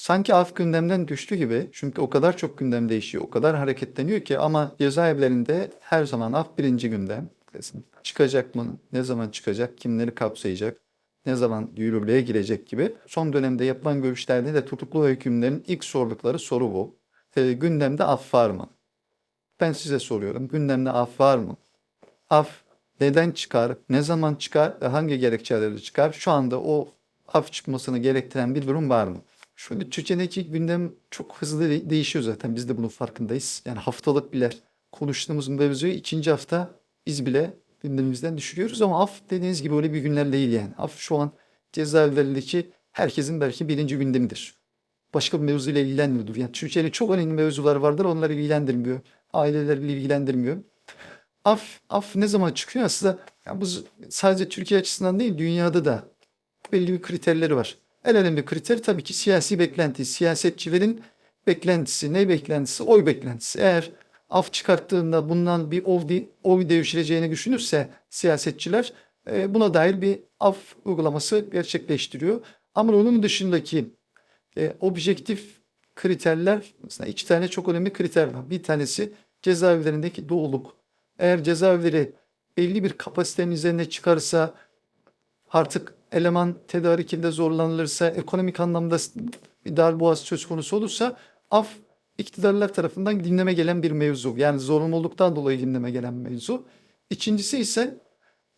Sanki af gündemden düştü gibi. Çünkü o kadar çok gündem değişiyor, o kadar hareketleniyor ki ama cezaevlerinde her zaman af birinci gündem. Çıkacak mı? Ne zaman çıkacak? Kimleri kapsayacak? Ne zaman yürürlüğe girecek gibi. Son dönemde yapılan görüşlerde de tutuklu hükümlerin ilk sordukları soru bu. E, gündemde af var mı? Ben size soruyorum. Gündemde af var mı? Af neden çıkar? Ne zaman çıkar? Hangi gerekçelerle çıkar? Şu anda o af çıkmasını gerektiren bir durum var mı? Şöyle Türkiye'deki gündem çok hızlı de- değişiyor zaten. Biz de bunun farkındayız. Yani haftalık bile konuştuğumuz mevzuyu ikinci hafta biz bile gündemimizden düşürüyoruz ama af dediğiniz gibi öyle bir günler değil yani. Af şu an cezaevlerindeki herkesin belki birinci gündemidir. Başka bir mevzuyla ilgilenmiyordur. Yani Türkiye'de çok önemli mevzular vardır onları ilgilendirmiyor. Aileleri ilgilendirmiyor. Af, af ne zaman çıkıyor aslında? Yani bu sadece Türkiye açısından değil dünyada da belli bir kriterleri var. En önemli kriter tabii ki siyasi beklenti. Siyasetçilerin beklentisi. Ne beklentisi? Oy beklentisi. Eğer af çıkarttığında bundan bir oy, oy devşireceğini düşünürse siyasetçiler e, buna dair bir af uygulaması gerçekleştiriyor. Ama onun dışındaki e, objektif kriterler, mesela iki tane çok önemli kriter var. Bir tanesi cezaevlerindeki doluluk. Eğer cezaevleri belli bir kapasitenin üzerine çıkarsa, artık eleman tedarikinde zorlanılırsa, ekonomik anlamda bir darboğaz söz konusu olursa af iktidarlar tarafından gündeme gelen bir mevzu. Yani zorunluluktan dolayı gündeme gelen mevzu. İkincisi ise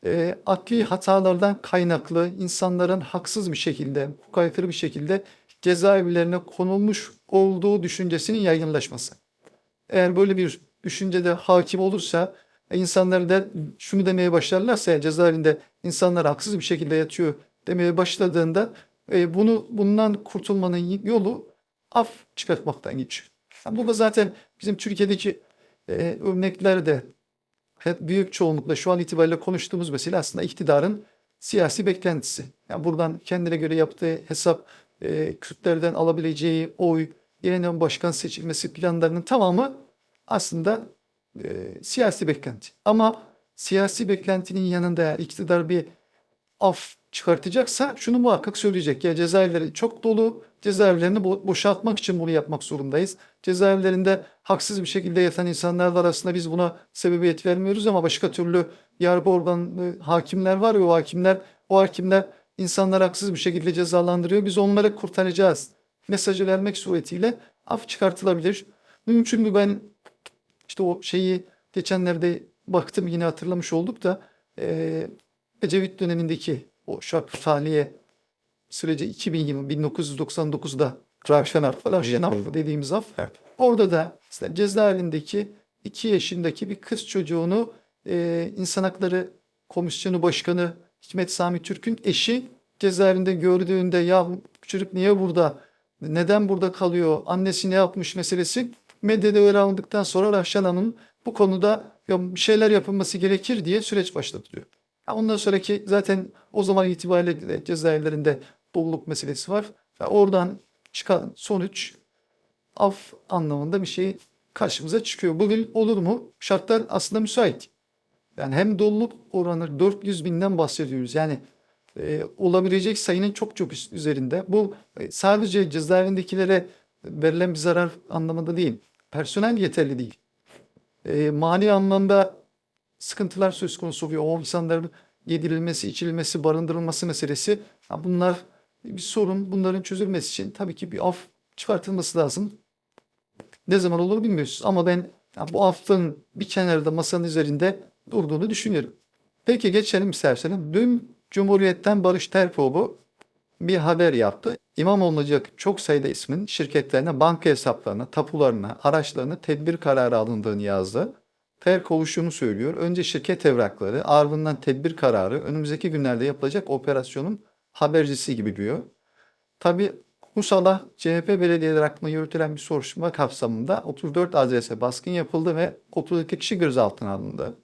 e, adli hatalardan kaynaklı insanların haksız bir şekilde, hukuka bir şekilde cezaevlerine konulmuş olduğu düşüncesinin yaygınlaşması. Eğer böyle bir düşüncede hakim olursa e, insanlar da şunu demeye başlarlarsa cezaevinde insanlar haksız bir şekilde yatıyor demeye başladığında e, bunu bundan kurtulmanın yolu af çıkartmaktan geçiyor. Yani bu da zaten bizim Türkiye'deki e, örneklerde hep büyük çoğunlukla şu an itibariyle konuştuğumuz mesele aslında iktidarın siyasi beklentisi. Yani buradan kendine göre yaptığı hesap, e, Kürtlerden alabileceği oy, yeniden başkan seçilmesi planlarının tamamı aslında e, siyasi beklenti. Ama siyasi beklentinin yanında iktidar bir af çıkartacaksa şunu muhakkak söyleyecek. Ya cezaevleri çok dolu, cezaevlerini bo- boşaltmak için bunu yapmak zorundayız. Cezaevlerinde haksız bir şekilde yatan insanlar var aslında biz buna sebebiyet vermiyoruz ama başka türlü yargı organı hakimler var ya o hakimler, o hakimler insanları haksız bir şekilde cezalandırıyor. Biz onları kurtaracağız. Mesajı vermek suretiyle af çıkartılabilir. Mümkün mü ben işte o şeyi geçenlerde baktım yine hatırlamış olduk da eee Ecevit dönemindeki o tahliye süreci 2000 yılı 1999'da Rafşan falan Jenaf dediğimiz af. Orada da işte cezaevindeki 2 yaşındaki bir kız çocuğunu e, İnsan Hakları Komisyonu Başkanı Hikmet Sami Türk'ün eşi cezaevinde gördüğünde ya çocuk niye burada? Neden burada kalıyor? Annesi ne yapmış meselesi medyada öyle alındıktan sonra Rafşan Hanım'ın bu konuda bir şeyler yapılması gerekir diye süreç başlatılıyor. Ha, Ondan sonraki zaten o zaman itibariyle de cezaevlerinde doluluk meselesi var. Ve oradan çıkan sonuç af anlamında bir şey karşımıza çıkıyor. Bugün olur mu? Şartlar aslında müsait. Yani hem doluluk oranı 400 binden bahsediyoruz. Yani e, olabilecek sayının çok çok üzerinde. Bu e, sadece cezaevindekilere verilen bir zarar anlamında değil. Personel yeterli değil. E, mali anlamda sıkıntılar söz konusu oluyor. O insanların yedirilmesi, içirilmesi, barındırılması meselesi. Ya bunlar bir sorun. Bunların çözülmesi için tabii ki bir af çıkartılması lazım. Ne zaman olur bilmiyoruz. Ama ben ya bu affın bir kenarda masanın üzerinde durduğunu düşünüyorum. Peki geçelim isterseniz. Dün Cumhuriyet'ten Barış Terkoğlu bir haber yaptı. İmam olunacak çok sayıda ismin şirketlerine, banka hesaplarına, tapularına, araçlarına tedbir kararı alındığını yazdı. Terkoğlu şunu söylüyor. Önce şirket evrakları, ardından tedbir kararı, önümüzdeki günlerde yapılacak operasyonun habercisi gibi diyor. Tabi bu sabah CHP belediyeler hakkında yürütülen bir soruşturma kapsamında 34 adrese baskın yapıldı ve 32 kişi gözaltına alındı.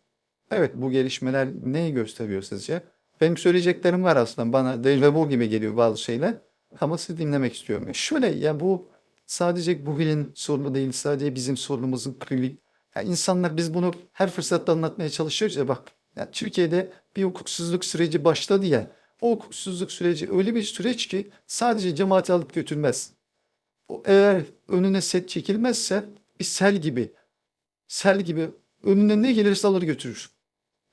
Evet bu gelişmeler neyi gösteriyor sizce? Benim söyleyeceklerim var aslında. Bana dejavu gibi geliyor bazı şeyler. Ama sizi dinlemek istiyorum. Şöyle ya bu sadece bugünün sorunu değil. Sadece bizim sorunumuzun kri- ya insanlar biz bunu her fırsatta anlatmaya çalışıyoruz ya bak. Ya Türkiye'de bir hukuksuzluk süreci başladı ya. O hukuksuzluk süreci öyle bir süreç ki sadece cemaati alıp götürmez. o eğer önüne set çekilmezse bir sel gibi sel gibi önüne ne gelirse alır götürür.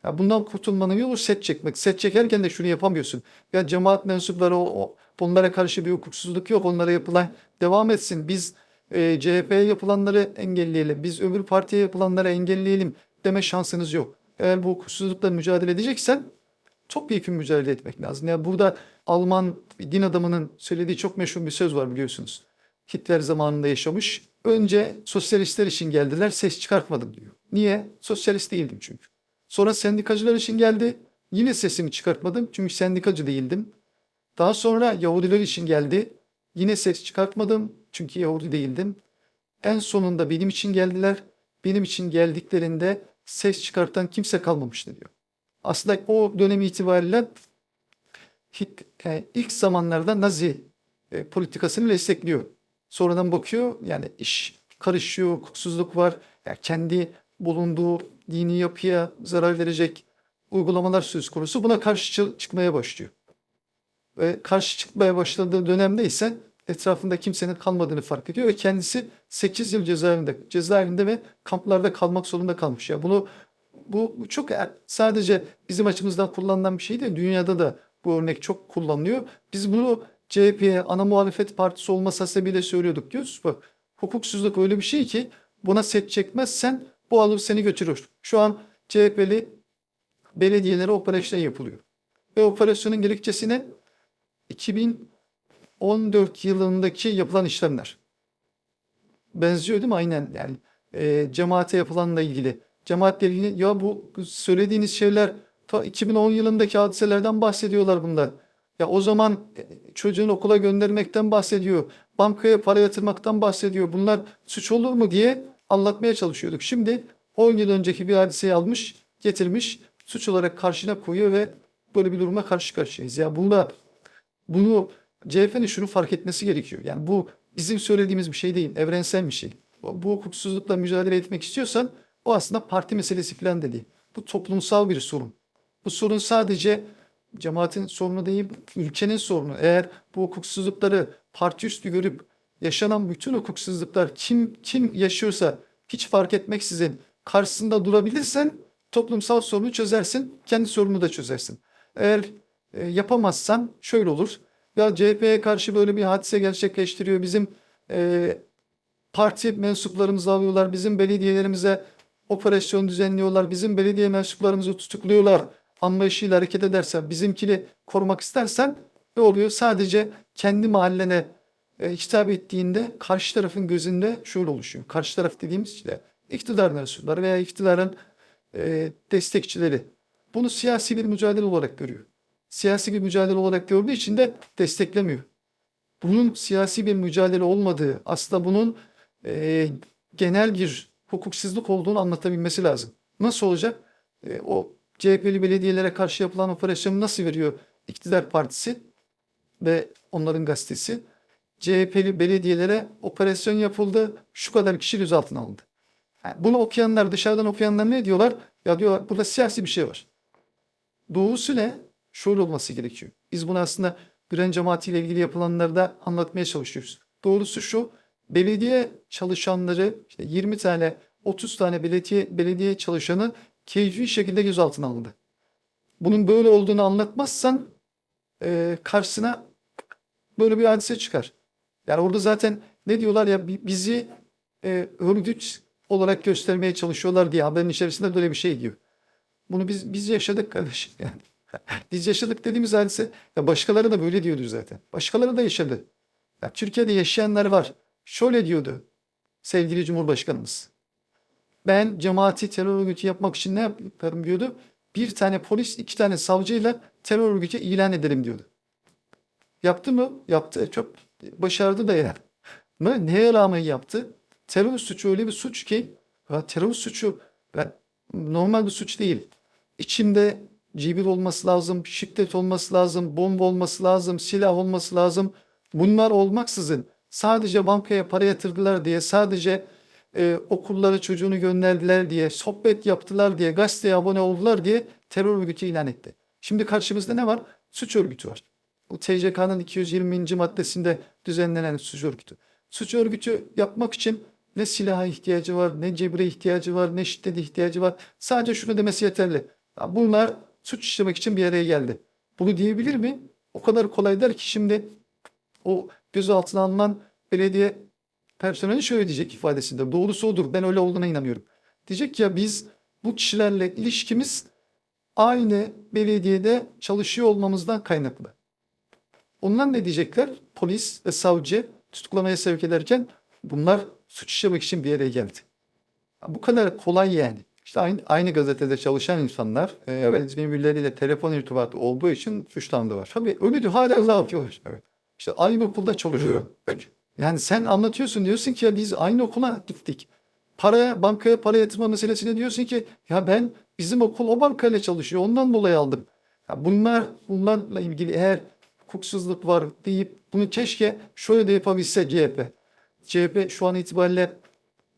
Ya bundan kurtulmanın yolu set çekmek. Set çekerken de şunu yapamıyorsun. Ya cemaat mensupları o, o bunlara karşı bir hukuksuzluk yok. Onlara yapılan devam etsin. Biz e, CHP'ye yapılanları engelleyelim. Biz öbür partiye yapılanları engelleyelim deme şansınız yok. Eğer bu hukuksuzlukla mücadele edeceksen topyekun mücadele etmek lazım. Yani burada Alman din adamının söylediği çok meşhur bir söz var biliyorsunuz. Hitler zamanında yaşamış. Önce sosyalistler için geldiler, ses çıkartmadım diyor. Niye? Sosyalist değildim çünkü. Sonra sendikacılar için geldi. Yine sesimi çıkartmadım çünkü sendikacı değildim. Daha sonra Yahudiler için geldi. Yine ses çıkartmadım çünkü Yahudi değildim. En sonunda benim için geldiler. Benim için geldiklerinde ses çıkartan kimse kalmamıştı diyor. Aslında o dönem itibariyle e, ilk zamanlarda Nazi e, politikasını destekliyor. Sonradan bakıyor yani iş karışıyor, hukuksuzluk var. Yani kendi bulunduğu dini yapıya zarar verecek uygulamalar söz konusu. Buna karşı çı- çıkmaya başlıyor. Ve karşı çıkmaya başladığı dönemde ise etrafında kimsenin kalmadığını fark ediyor ve kendisi 8 yıl cezaevinde, cezaevinde ve kamplarda kalmak zorunda kalmış. Ya bunu bu, çok er- sadece bizim açımızdan kullanılan bir şey değil. Dünyada da bu örnek çok kullanılıyor. Biz bunu CHP'ye ana muhalefet partisi olması hasebiyle söylüyorduk diyoruz. Bak hukuksuzluk öyle bir şey ki buna set çekmezsen bu alır seni götürür. Şu an CHP'li belediyelere operasyon yapılıyor. Ve operasyonun gerekçesine 2014 yılındaki yapılan işlemler. Benziyor değil mi? Aynen yani e, cemaate yapılanla ilgili. Cemaatle ilgili ya bu söylediğiniz şeyler ta 2010 yılındaki hadiselerden bahsediyorlar bunlar. Ya o zaman e, çocuğunu okula göndermekten bahsediyor. Bankaya para yatırmaktan bahsediyor. Bunlar suç olur mu diye anlatmaya çalışıyorduk. Şimdi 10 yıl önceki bir hadiseyi almış, getirmiş, suç olarak karşına koyuyor ve böyle bir duruma karşı karşıyayız. Ya bunda bunu CHP'nin şunu fark etmesi gerekiyor. Yani bu bizim söylediğimiz bir şey değil, evrensel bir şey. Bu hukuksuzlukla mücadele etmek istiyorsan o aslında parti meselesi falan da değil. Bu toplumsal bir sorun. Bu sorun sadece cemaatin sorunu değil, ülkenin sorunu. Eğer bu hukuksuzlukları parti üstü görüp yaşanan bütün hukuksuzluklar kim kim yaşıyorsa hiç fark etmeksizin karşısında durabilirsen toplumsal sorunu çözersin, kendi sorununu da çözersin. Eğer e, yapamazsan şöyle olur. Ya CHP'ye karşı böyle bir hadise gerçekleştiriyor. Bizim e, parti mensuplarımızı alıyorlar. Bizim belediyelerimize operasyon düzenliyorlar. Bizim belediye mensuplarımızı tutukluyorlar. Anlayışıyla hareket edersen, bizimkini korumak istersen ne oluyor? Sadece kendi mahallene e, hitap ettiğinde karşı tarafın gözünde şöyle oluşuyor. Karşı taraf dediğimiz işte iktidar mensupları veya iktidarın e, destekçileri. Bunu siyasi bir mücadele olarak görüyor. Siyasi bir mücadele olarak gördüğü için de desteklemiyor. Bunun siyasi bir mücadele olmadığı, aslında bunun e, genel bir hukuksuzluk olduğunu anlatabilmesi lazım. Nasıl olacak? E, o CHP'li belediyelere karşı yapılan operasyonu nasıl veriyor iktidar partisi ve onların gazetesi? CHP'li belediyelere operasyon yapıldı, şu kadar kişi gözaltına alındı. Yani bunu okuyanlar, dışarıdan okuyanlar ne diyorlar? Ya diyorlar burada siyasi bir şey var. Doğrusu ne? Şöyle olması gerekiyor. Biz bunu aslında Gülen cemaati ile ilgili yapılanları da anlatmaya çalışıyoruz. Doğrusu şu, belediye çalışanları işte 20 tane 30 tane belediye belediye çalışanı keyfi şekilde gözaltına alındı. Bunun böyle olduğunu anlatmazsan e, karşısına böyle bir hadise çıkar. Yani orada zaten ne diyorlar ya bi- bizi e, örgüt olarak göstermeye çalışıyorlar diye haberin içerisinde böyle bir şey diyor. Bunu biz biz yaşadık kardeşim yani. Biz yaşadık dediğimiz hadise ya başkaları da böyle diyordu zaten. Başkaları da yaşadı. Ya Türkiye'de yaşayanlar var. Şöyle diyordu sevgili Cumhurbaşkanımız. Ben cemaati terör örgütü yapmak için ne yaparım diyordu. Bir tane polis, iki tane savcıyla terör örgütü ilan ederim diyordu. Yaptı mı? Yaptı. Çok başardı da yani. Ne, neye rağmen yaptı? Terör suçu öyle bir suç ki ya terör suçu ben, normal bir suç değil. İçinde cibir olması lazım, şiddet olması lazım, bomba olması lazım, silah olması lazım. Bunlar olmaksızın sadece bankaya para yatırdılar diye, sadece e, okullara çocuğunu gönderdiler diye, sohbet yaptılar diye, gazeteye abone oldular diye terör örgütü ilan etti. Şimdi karşımızda ne var? Suç örgütü var. Bu TCK'nın 220. maddesinde düzenlenen suç örgütü. suç örgütü yapmak için ne silaha ihtiyacı var, ne cebre ihtiyacı var, ne şiddete ihtiyacı var. Sadece şunu demesi yeterli. Bunlar suç işlemek için bir araya geldi. Bunu diyebilir mi? O kadar kolay der ki şimdi o gözaltına alınan belediye personeli şöyle diyecek ifadesinde. Doğrusu odur. Ben öyle olduğuna inanıyorum. Diyecek ki ya biz bu kişilerle ilişkimiz aynı belediyede çalışıyor olmamızdan kaynaklı. Onlar ne diyecekler? Polis ve savcı tutuklamaya sevk ederken bunlar suç işlemek için bir yere geldi. Bu kadar kolay yani. İşte aynı, aynı gazetede çalışan insanlar e, evet. birbirleriyle telefon irtibatı olduğu için suçlandılar. Tabii öyle hala ne yapıyorlar? Evet. İşte aynı okulda çalışıyor. Yani sen anlatıyorsun diyorsun ki ya biz aynı okula gittik. Paraya, bankaya para yatırma meselesine diyorsun ki ya ben bizim okul o bankayla çalışıyor ondan dolayı aldım. Ya bunlar bunlarla ilgili eğer hukuksuzluk var deyip bunu keşke şöyle de yapabilse CHP. CHP şu an itibariyle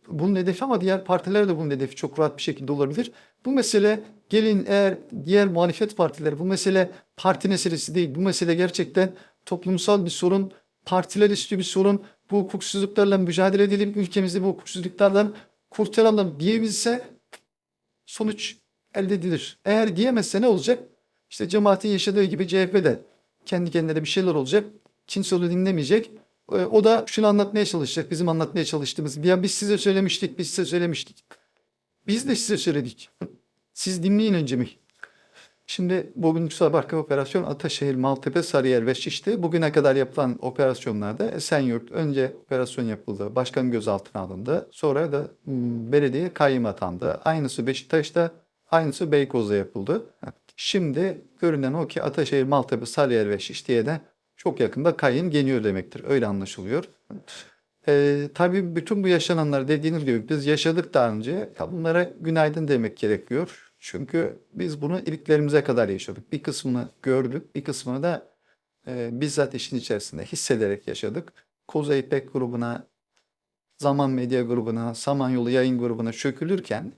bunun hedefi ama diğer partiler de bunun hedefi çok rahat bir şekilde olabilir. Bu mesele gelin eğer diğer muhalefet partileri bu mesele parti meselesi değil. Bu mesele gerçekten toplumsal bir sorun, partiler üstü bir sorun. Bu hukuksuzluklarla mücadele edelim, ülkemizi bu hukuksuzluklardan kurtaralım diyebilse sonuç elde edilir. Eğer diyemezse ne olacak? İşte cemaatin yaşadığı gibi CHP'de kendi kendine bir şeyler olacak. Kimse onu dinlemeyecek. E, O da şunu anlatmaya çalışacak. Bizim anlatmaya çalıştığımız. Ya biz size söylemiştik, biz size söylemiştik. Biz de size söyledik. Siz dinleyin önce mi? Şimdi bugünkü sabahki operasyon Ataşehir, Maltepe, Sarıyer ve Şişli. Bugüne kadar yapılan operasyonlarda Esenyurt önce operasyon yapıldı. Başkan gözaltına alındı. Sonra da hmm, belediye kayyım atandı. Aynısı Beşiktaş'ta, aynısı Beykoz'da yapıldı. Şimdi görünen o ki Ataşehir, Maltepe, Sarıyer ve Şişli'ye de çok yakında kayyım geliyor demektir. Öyle anlaşılıyor. Ee, tabii bütün bu yaşananlar dediğiniz gibi biz yaşadık daha önce. Ya bunlara günaydın demek gerekiyor. Çünkü biz bunu iliklerimize kadar yaşadık. Bir kısmını gördük, bir kısmını da e, bizzat işin içerisinde hissederek yaşadık. Koza İpek grubuna, Zaman Medya grubuna, Samanyolu Yayın grubuna çökülürken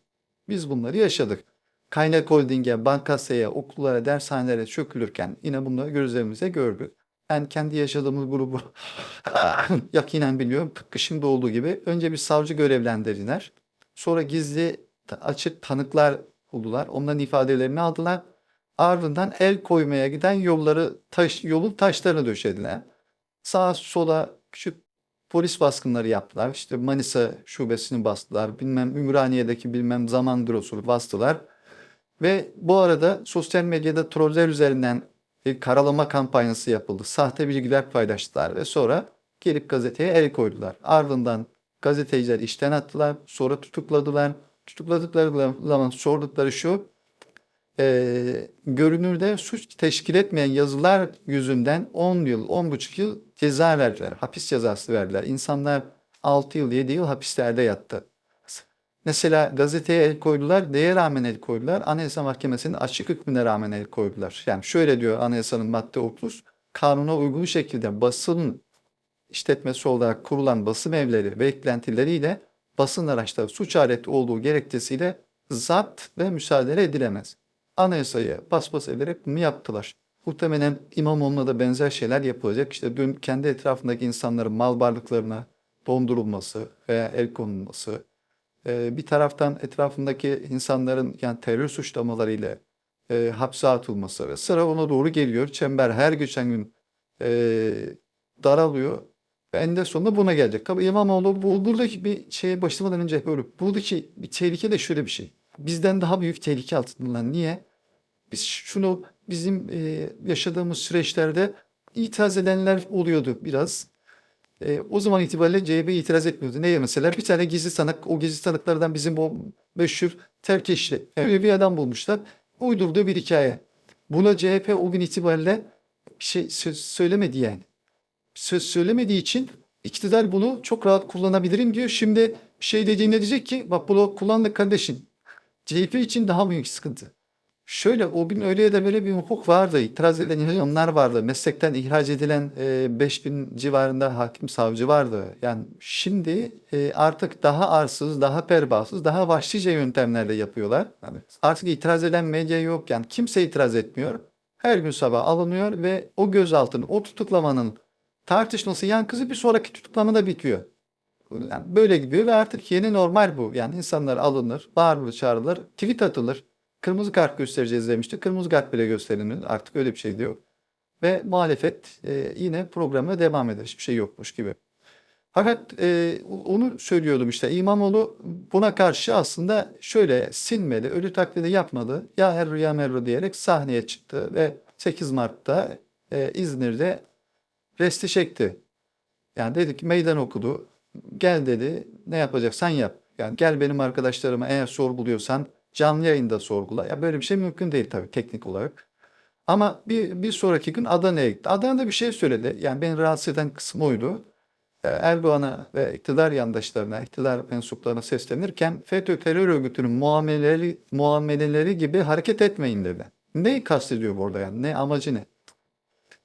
biz bunları yaşadık. Kaynak Holding'e, Bankasya'ya, okullara, dershanelere çökülürken yine bunları gözlerimize gördük. Ben kendi yaşadığımız grubu yakinen biliyorum. Tıpkı şimdi olduğu gibi. Önce bir savcı görevlendirdiler. Sonra gizli açık tanıklar buldular. Onların ifadelerini aldılar. Ardından el koymaya giden yolları taş, yolun taşlarını döşediler. Sağa sola küçük polis baskınları yaptılar. İşte Manisa şubesini bastılar. Bilmem Ümraniye'deki bilmem zaman bürosunu bastılar. Ve bu arada sosyal medyada troller üzerinden bir karalama kampanyası yapıldı. Sahte bilgiler paylaştılar ve sonra gelip gazeteye el koydular. Ardından gazeteciler işten attılar. Sonra tutukladılar. Tutukladıkları zaman sordukları şu. E, görünürde suç teşkil etmeyen yazılar yüzünden 10 yıl, 10,5 yıl ceza verdiler. Hapis cezası verdiler. İnsanlar 6 yıl, 7 yıl hapislerde yattı. Mesela gazeteye el koydular. Neye rağmen el koydular? Anayasa Mahkemesi'nin açık hükmüne rağmen el koydular. Yani şöyle diyor Anayasanın madde 30. Kanuna uygun şekilde basın işletmesi olarak kurulan basım evleri beklentileriyle basın araçları suç aleti olduğu gerekçesiyle zapt ve müsaade edilemez. Anayasayı basbas ederek bunu yaptılar. Muhtemelen İmamoğlu'na da benzer şeyler yapılacak. İşte dün kendi etrafındaki insanların mal varlıklarına dondurulması veya el konulması, ee, bir taraftan etrafındaki insanların yani terör suçlamalarıyla e, hapse atılması ve sıra ona doğru geliyor. Çember her geçen gün e, daralıyor. Ve eninde sonunda buna gelecek. Tabii İmamoğlu bu, buradaki bir şeye başlamadan önce böyle buradaki bir tehlike de şöyle bir şey. Bizden daha büyük tehlike altında. Niye? Biz şunu bizim e, yaşadığımız süreçlerde itiraz edenler oluyordu biraz. E, o zaman itibariyle CHP itiraz etmiyordu. Neye mesela? Bir tane gizli sanık, o gizli sanıklardan bizim o meşhur terkeşli. Öyle bir adam bulmuşlar. Uydurduğu bir hikaye. Buna CHP o gün itibariyle bir şey söz söylemedi yani. Söz söylemediği için iktidar bunu çok rahat kullanabilirim diyor. Şimdi şey dediğinde diyecek ki bak bunu kullandık kardeşim. CHP için daha büyük sıkıntı. Şöyle o gün öyle da böyle bir hukuk vardı. İtiraz eden insanlar vardı. Meslekten ihraç edilen e, 5000 civarında hakim savcı vardı. Yani şimdi e, artık daha arsız, daha pervasız, daha vahşice yöntemlerle yapıyorlar. Yani artık itiraz eden medya yok. Yani kimse itiraz etmiyor. Her gün sabah alınıyor ve o gözaltının, o tutuklamanın tartışması yankısı bir sonraki tutuklamada bitiyor. Yani böyle gidiyor ve artık yeni normal bu. Yani insanlar alınır, bağırılır, çağrılır, tweet atılır. Kırmızı kart göstereceğiz demişti. Kırmızı kart bile gösterilir. Artık öyle bir şey diyor. Ve muhalefet e, yine programına devam eder. Hiçbir şey yokmuş gibi. Fakat e, onu söylüyordum işte İmamoğlu buna karşı aslında şöyle sinmedi, ölü taklidi yapmadı. Ya Herru ya Merru diyerek sahneye çıktı ve 8 Mart'ta e, İzmir'de resti çekti. Yani dedi ki meydan okudu. Gel dedi ne yapacaksan yap. Yani gel benim arkadaşlarıma eğer sorguluyorsan canlı yayında sorgula. Ya böyle bir şey mümkün değil tabii teknik olarak. Ama bir, bir sonraki gün Adana'ya gitti. Adana'da bir şey söyledi. Yani beni rahatsız eden kısmı oydu. Ee, Erdoğan'a ve iktidar yandaşlarına, iktidar mensuplarına seslenirken FETÖ terör örgütünün muameleleri, muameleleri gibi hareket etmeyin dedi. Neyi kastediyor burada yani? Ne amacı ne?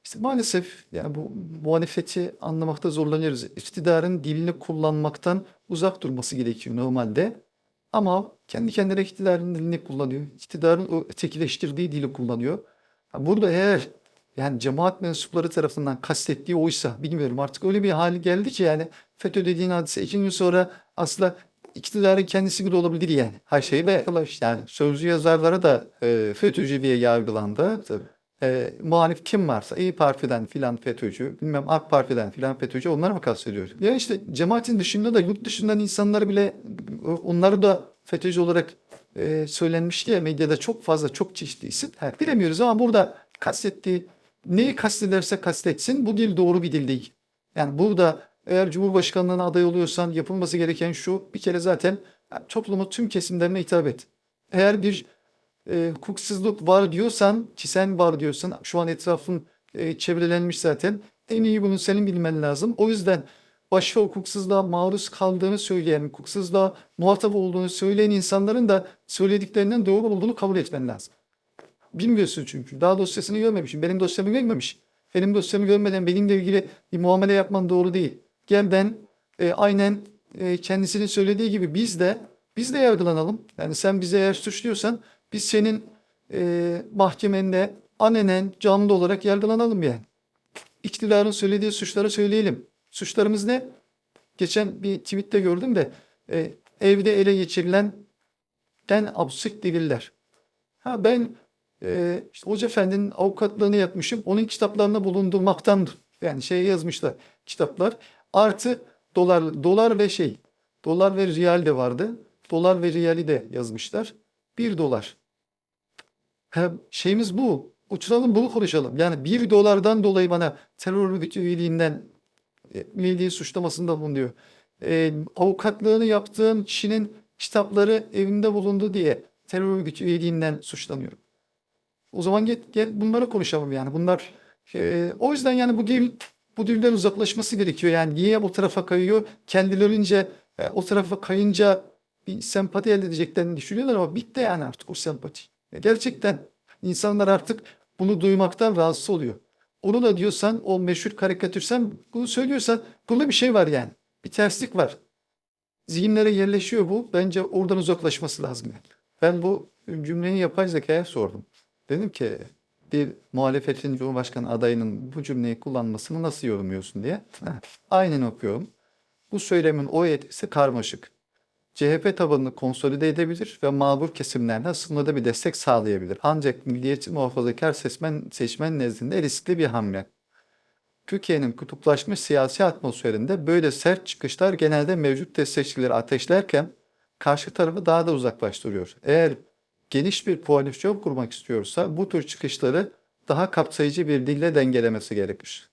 İşte maalesef yani bu muhalefeti anlamakta zorlanıyoruz. İktidarın dilini kullanmaktan uzak durması gerekiyor normalde. Ama kendi kendine iktidarın dilini kullanıyor. İktidarın o ötekileştirdiği dili kullanıyor. Burada eğer yani cemaat mensupları tarafından kastettiği oysa bilmiyorum artık öyle bir hali geldi ki yani FETÖ dediğin hadise iki gün sonra aslında iktidarın kendisi gibi olabilir yani. Her şey ve yani sözlü yazarlara da e, FETÖ'cü diye yargılandı. Tabii. E, muhalif kim varsa İyi Parti'den filan FETÖ'cü, bilmem AK Parti'den filan FETÖ'cü onları mı kastediyor? Ya işte cemaatin dışında da yurt dışından insanları bile onları da FETÖ'cü olarak e, söylenmişti ya medyada çok fazla çok çeşitli isim. Ha, bilemiyoruz ama burada kastettiği neyi kastederse kastetsin bu dil doğru bir dil değil. Yani burada eğer Cumhurbaşkanlığına aday oluyorsan yapılması gereken şu bir kere zaten toplumun tüm kesimlerine hitap et. Eğer bir e, hukuksuzluk var diyorsan, ki var diyorsan şu an etrafın e, çevrelenmiş zaten. En iyi bunu senin bilmen lazım. O yüzden başka hukuksuzluğa maruz kaldığını söyleyen, hukuksuzluğa muhatap olduğunu söyleyen insanların da söylediklerinden doğru olduğunu kabul etmen lazım. Bilmiyorsun çünkü. Daha dosyasını görmemişim. Benim dosyamı görmemiş. Benim dosyamı görmeden benimle ilgili bir muamele yapman doğru değil. Gel ben e, aynen e, kendisinin söylediği gibi biz de biz de yargılanalım. Yani sen bize eğer suçluyorsan biz senin e, mahkemende anenen canlı olarak yargılanalım yani. İktidarın söylediği suçları söyleyelim. Suçlarımız ne? Geçen bir tweette gördüm de e, evde ele geçirilen den absürt deliller. Ha ben e, işte Hoca Efendi'nin avukatlığını yapmışım. Onun kitaplarına bulundurmaktan yani şey yazmışlar kitaplar. Artı dolar dolar ve şey dolar ve riyal de vardı. Dolar ve riyali de yazmışlar. Bir dolar. Hem şeyimiz bu. Uçuralım bunu konuşalım. Yani bir dolardan dolayı bana terör örgütü üyeliğinden e, üyeliği suçlamasında bulunuyor. E, avukatlığını yaptığın kişinin kitapları evinde bulundu diye terör örgütü üyeliğinden suçlanıyorum. O zaman gel, gel bunları konuşalım yani. Bunlar e, o yüzden yani bu dil bu dilden uzaklaşması gerekiyor. Yani niye o tarafa kayıyor? Kendilerince e, o tarafa kayınca bir sempati elde edeceklerini düşünüyorlar ama bitti yani artık o sempati. Gerçekten insanlar artık bunu duymaktan rahatsız oluyor. Onu da diyorsan o meşhur karikatürsen bunu söylüyorsan bunda bir şey var yani. Bir terslik var. Zihinlere yerleşiyor bu. Bence oradan uzaklaşması lazım yani. Ben bu cümleyi yapay zekaya sordum. Dedim ki bir muhalefetin Cumhurbaşkanı adayının bu cümleyi kullanmasını nasıl yorumluyorsun diye. Aynen okuyorum. Bu söylemin o etkisi karmaşık. CHP tabanını konsolide edebilir ve mağdur kesimlerden sınırda bir destek sağlayabilir. Ancak milliyetçi muhafazakar seçmen, seçmen nezdinde riskli bir hamle. Türkiye'nin kutuplaşmış siyasi atmosferinde böyle sert çıkışlar genelde mevcut destekçileri ateşlerken karşı tarafı daha da uzaklaştırıyor. Eğer geniş bir koalisyon kurmak istiyorsa bu tür çıkışları daha kapsayıcı bir dille dengelemesi gerekir.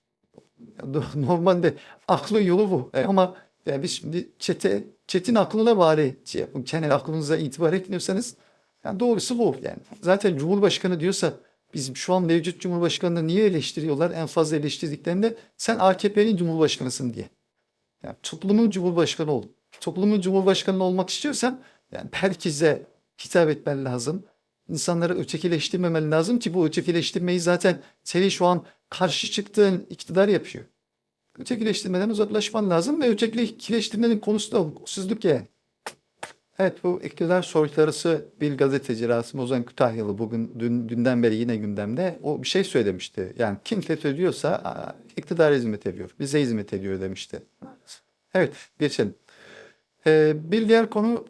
Normalde aklı yolu bu. E, ama yani biz şimdi çete, çetin aklına bari şey yapın. Kendi aklınıza itibar etmiyorsanız yani doğrusu bu. Yani zaten Cumhurbaşkanı diyorsa bizim şu an mevcut Cumhurbaşkanı'nı niye eleştiriyorlar? En fazla eleştirdiklerinde sen AKP'nin Cumhurbaşkanısın diye. Yani toplumun Cumhurbaşkanı ol. Toplumun Cumhurbaşkanı olmak istiyorsan yani herkese hitap etmen lazım. İnsanları ötekileştirmemen lazım ki bu ötekileştirmeyi zaten seni şu an karşı çıktığın iktidar yapıyor. Ötekileştirmeden uzaklaşman lazım ve ötekileştirmenin konusu da hukuksuzluk yani. Evet bu iktidar soytarısı bir gazeteci Rasim Ozan Kütahyalı bugün dün, dünden beri yine gündemde o bir şey söylemişti. Yani kim FETÖ'cüyorsa "Aa, iktidara hizmet ediyor, bize hizmet ediyor demişti. Evet geçelim. Ee, bir diğer konu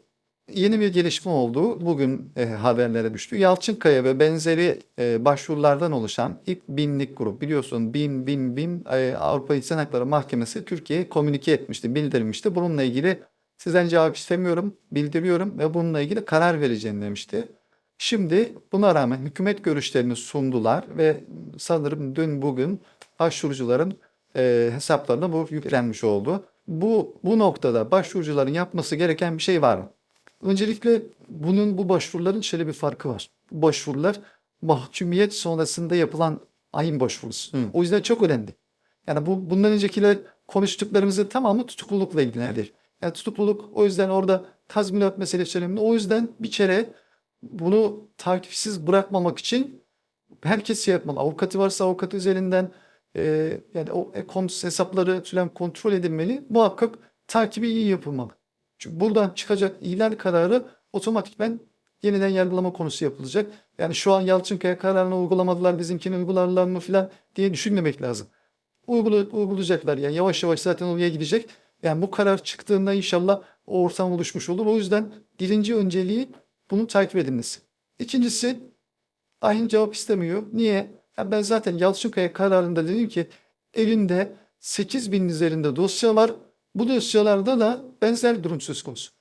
yeni bir gelişme oldu. Bugün e, haberlere düştü. Yalçınkaya ve benzeri e, başvurulardan oluşan ilk binlik grup biliyorsun bin bin bin e, Avrupa İnsan Hakları Mahkemesi Türkiye'ye komünike etmişti, bildirmişti. Bununla ilgili sizden cevap istemiyorum, bildiriyorum ve bununla ilgili karar vereceğini demişti. Şimdi buna rağmen hükümet görüşlerini sundular ve sanırım dün bugün başvurucuların e, hesaplarına bu yüklenmiş oldu. Bu bu noktada başvurucuların yapması gereken bir şey var mı? Öncelikle bunun bu başvuruların şöyle bir farkı var. Bu başvurular mahkumiyet sonrasında yapılan ayın başvurusu. O yüzden çok önemli. Yani bu bundan öncekiler konuştuklarımızın tamamı tutuklulukla ilgilidir. Yani tutukluluk o yüzden orada tazminat meselesi önemli. O yüzden bir kere bunu takipsiz bırakmamak için herkes şey yapmalı. Avukatı varsa avukatı üzerinden e, yani o e-kontüs hesapları filan kontrol edilmeli. Muhakkak takibi iyi yapılmalı. Çünkü buradan çıkacak ihlal kararı otomatikmen yeniden yargılama konusu yapılacak. Yani şu an Yalçınkaya kararını uygulamadılar bizimkini uygularlar mı filan diye düşünmemek lazım. Uygula, uygulayacaklar yani yavaş yavaş zaten oraya gidecek. Yani bu karar çıktığında inşallah o ortam oluşmuş olur. O yüzden birinci önceliği bunu takip edilmesi. İkincisi Ahin cevap istemiyor. Niye? Ya ben zaten Yalçınkaya kararında dedim ki elinde 8 bin üzerinde dosya var. Bu dosyalarda da benzer durum söz konusu.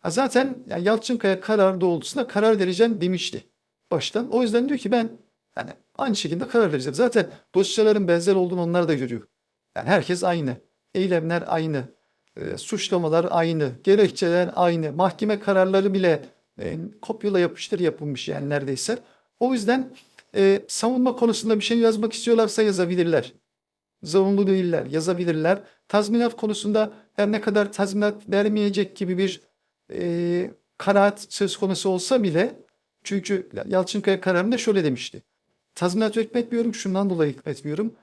Ha zaten yani Yalçınkaya karar doğrultusunda karar vereceğim demişti baştan. O yüzden diyor ki ben yani aynı şekilde karar vereceğim. Zaten dosyaların benzer olduğunu onlar da görüyor. Yani herkes aynı. Eylemler aynı. E, suçlamalar aynı. Gerekçeler aynı. Mahkeme kararları bile e, kopyala yapıştır yapılmış yani neredeyse. O yüzden e, savunma konusunda bir şey yazmak istiyorlarsa yazabilirler. Zorunlu değiller, yazabilirler. Tazminat konusunda her ne kadar tazminat vermeyecek gibi bir e, kanaat söz konusu olsa bile çünkü Yalçınkaya kararında şöyle demişti. Tazminat etmiyorum şundan dolayı etmiyorum.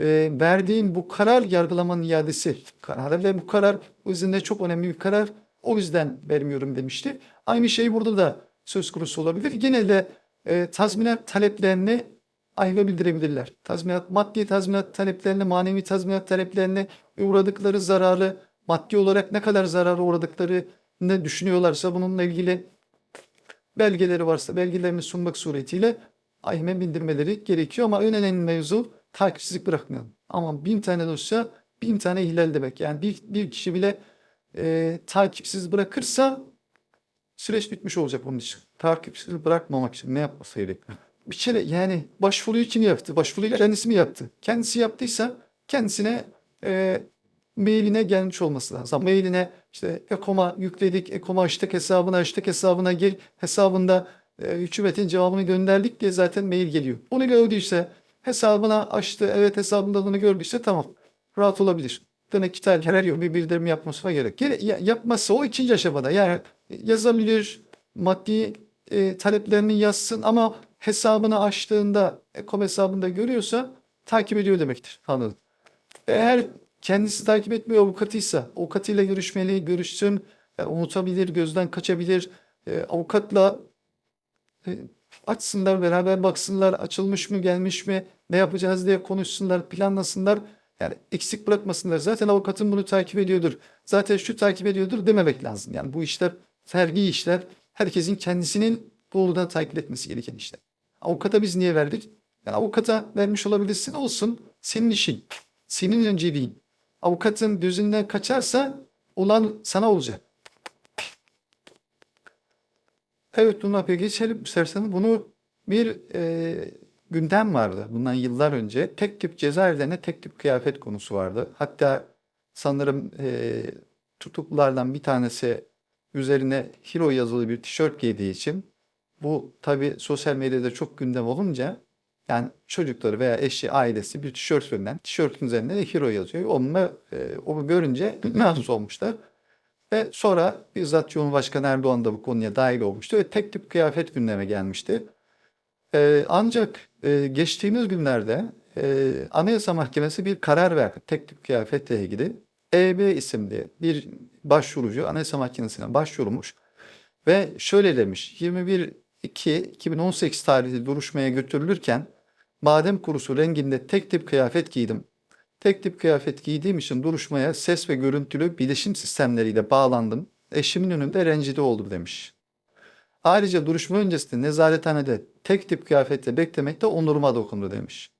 E, verdiğin bu karar yargılamanın iadesi kararı ve bu karar üzerinde çok önemli bir karar. O yüzden vermiyorum demişti. Aynı şey burada da söz konusu olabilir. Yine de e, tazminat taleplerini ayrı bildirebilirler. Tazminat, maddi tazminat taleplerini, manevi tazminat taleplerini uğradıkları zararı, maddi olarak ne kadar zarara uğradıkları ne düşünüyorlarsa bununla ilgili belgeleri varsa belgelerini sunmak suretiyle AYM'e bildirmeleri gerekiyor ama en önemli mevzu takipsizlik bırakmayalım. Ama bin tane dosya bin tane ihlal demek. Yani bir, bir kişi bile e, takipsiz bırakırsa süreç bitmiş olacak onun için. Takipsiz bırakmamak için ne yapması gerekiyor? Bir kere yani başvuruyu kim yaptı? Başvuruyu kendisi mi yaptı? Kendisi yaptıysa kendisine e, mailine gelmiş olması lazım. Mailine işte Ekoma yükledik, Ekoma açtık hesabına, açtık hesabına gel hesabında e, hükümetin cevabını gönderdik diye zaten mail geliyor. Onu gördüyse hesabına açtı, evet hesabında bunu gördüyse tamam. Rahat olabilir. Demek ki her yok bir bildirim yapmasına gerek. Gere- ya- yapmazsa o ikinci aşamada yani yazabilir, maddi e, taleplerini yazsın ama hesabını açtığında, Ekom hesabında görüyorsa takip ediyor demektir. Anladım. Eğer kendisi takip etmiyor avukatıysa, avukatıyla görüşmeli, görüşsün, e, unutabilir, gözden kaçabilir. E, avukatla e, açsınlar, beraber baksınlar, açılmış mı, gelmiş mi, ne yapacağız diye konuşsunlar, planlasınlar. Yani eksik bırakmasınlar. Zaten avukatın bunu takip ediyordur. Zaten şu takip ediyordur dememek lazım. Yani bu işler, vergi işler, herkesin kendisinin doğrudan takip etmesi gereken işler. Avukata biz niye verdik? Yani avukata vermiş olabilirsin olsun. Senin işin. Senin önceliğin. Avukatın gözünden kaçarsa olan sana olacak. Evet Luna Bey geçelim istersen. Bunu bir e, gündem vardı bundan yıllar önce. Tek tip cezaevlerine tek tip kıyafet konusu vardı. Hatta sanırım e, tutuklulardan bir tanesi üzerine Hero yazılı bir tişört giydiği için bu tabi sosyal medyada çok gündem olunca yani çocukları veya eşi, ailesi bir tişört üzerinden, tişörtün üzerinde de Hero yazıyor. Onunla e, onu görünce rahatsız olmuşlar. Ve sonra bizzat Cumhurbaşkanı Erdoğan da bu konuya dahil olmuştu ve tek tip kıyafet gündeme gelmişti. Ee, ancak e, geçtiğimiz günlerde e, Anayasa Mahkemesi bir karar verdi tek tip kıyafetle ilgili. EB isimli bir başvurucu Anayasa Mahkemesi'ne başvurmuş Ve şöyle demiş 21-2-2018 tarihli duruşmaya götürülürken badem kurusu renginde tek tip kıyafet giydim. Tek tip kıyafet giydiğim için duruşmaya ses ve görüntülü bilişim sistemleriyle bağlandım. Eşimin önünde rencide oldum demiş. Ayrıca duruşma öncesinde nezarethanede tek tip kıyafetle beklemek de onuruma dokundu demiş.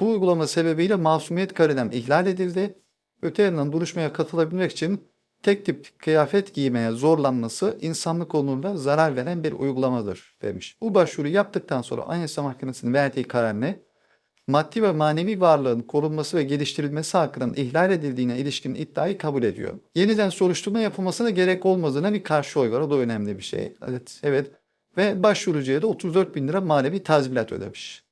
Bu uygulama sebebiyle masumiyet karinem ihlal edildi. Öte yandan duruşmaya katılabilmek için tek tip kıyafet giymeye zorlanması insanlık onuruna zarar veren bir uygulamadır demiş. Bu başvuru yaptıktan sonra Anayasa Mahkemesi'nin verdiği karar ne? Maddi ve manevi varlığın korunması ve geliştirilmesi hakkının ihlal edildiğine ilişkin iddiayı kabul ediyor. Yeniden soruşturma yapılmasına gerek olmadığına bir karşı oy var. O da önemli bir şey. Evet, evet. Ve başvurucuya da 34 bin lira manevi tazminat ödemiş.